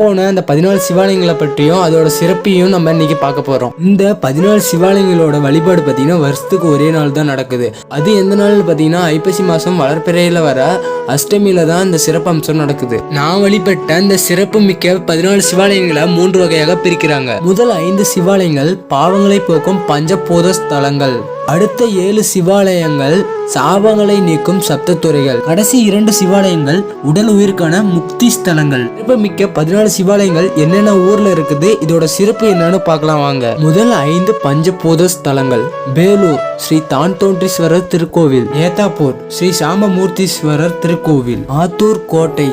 போன அந்த பதினாலு சிவாலயங்களை பற்றியும் அதோட சிறப்பையும் நம்ம இன்னைக்கு பார்க்க போறோம். இந்த பதினாலு சிவாலயங்களோட வழிபாடு பார்த்தீங்கன்னா வருஷத்துக்கு ஒரே நாள் தான் நடக்குது. அது எந்த நாள் பார்த்தீங்கன்னா ஐப்பசி மாதம் வளர்ப்பிறையில் வர அஷ்டமியில தான் இந்த சிறப்பு அம்சம் நடக்குது. நான் வழிபட்ட இந்த சிறப்பு மிக்க பதினாலு சிவாலயங்களை மூன்று வகையாக பிரிக்கிறாங்க. முதல் ஐந்து சிவாலயங்கள் பாவங்களை போக்கும் பஞ்சபூத ஸ்தலங்கள். அடுத்த ஏழு சிவாலயங்கள் சாபங்களை நீக்கும் சப்தத்துறைகள். கடைசி இரண்டு சிவாலயங்கள் உடல் உயிர்க்கான முக்தி ஸ்தலங்கள். சிறப்பு மிக்க பதினாலு சிவாலயங்கள் என்னென்ன ஊர்ல இருக்குது இதோட சிறப்பு என்னன்னு பார்க்கலாம் வாங்க. முதல் ஐந்து பஞ்சபூத ஸ்தலங்கள். பேலூர் ஸ்ரீ தான் தோன்றீஸ்வரர் திருக்கோவில். ஏத்தாப்பூர் ஸ்ரீ சாமமூர்த்தீஸ்வரர் திருக்கோவில். ஆத்தூர் கோட்டை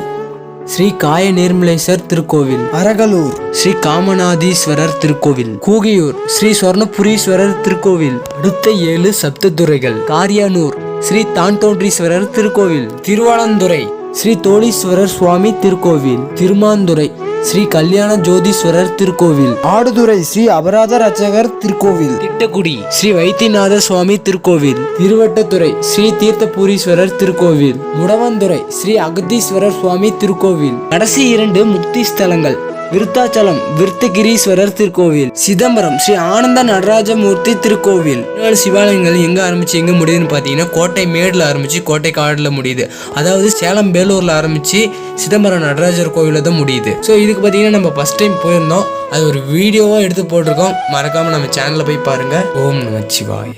ஸ்ரீ காய நேர்மலேசர் திருக்கோவில். அரகலூர். ஸ்ரீ காமநாதீஸ்வரர் திருக்கோவில். கூகியூர். ஸ்ரீ சொர்ணபுரீஸ்வரர் திருக்கோவில். அடுத்த ஏழு சப்ததுரைகள். காரியானூர். ஸ்ரீ தான்தோன்றீஸ்வரர் திருக்கோவில். திருவாளந்துறை ஸ்ரீ தோளீஸ்வரர் சுவாமி திருக்கோவில். திருமாந்துறை. ஸ்ரீ கல்யாண ஜோதீஸ்வரர் திருக்கோவில். ஆடுதுறை ஸ்ரீ அபராத ரட்சகர் திருக்கோவில். திட்டக்குடி ஸ்ரீ வைத்தியநாத சுவாமி திருக்கோவில். திருவட்டத்துறை ஸ்ரீ தீர்த்தபூரீஸ்வரர் திருக்கோவில். முடவந்துறை ஸ்ரீ அகதீஸ்வரர் சுவாமி திருக்கோவில். கடைசி இரண்டு முக்தி ஸ்தலங்கள். விருத்தாச்சலம் விருத்தகிரீஸ்வரர் திருக்கோவில் சிதம்பரம் ஸ்ரீ ஆனந்த நடராஜமூர்த்தி திருக்கோவில். நாலு சிவாலயங்கள் எங்கே ஆரம்பிச்சு எங்கே முடியுதுன்னு பார்த்தீங்கன்னா கோட்டை மேடில் ஆரம்பிச்சு கோட்டை காடில் முடியுது. அதாவது சேலம் பேலூரில் ஆரம்பிச்சு சிதம்பரம் நடராஜர் கோவில தான் முடியுது. ஸோ இதுக்கு பார்த்தீங்கன்னா நம்ம ஃபர்ஸ்ட் டைம் போயிருந்தோம். அது ஒரு வீடியோவாக எடுத்து போட்டிருக்கோம். மறக்காமல் நம்ம சேனலில் போய் பாருங்கள் ஓம் நமச்சிவாய.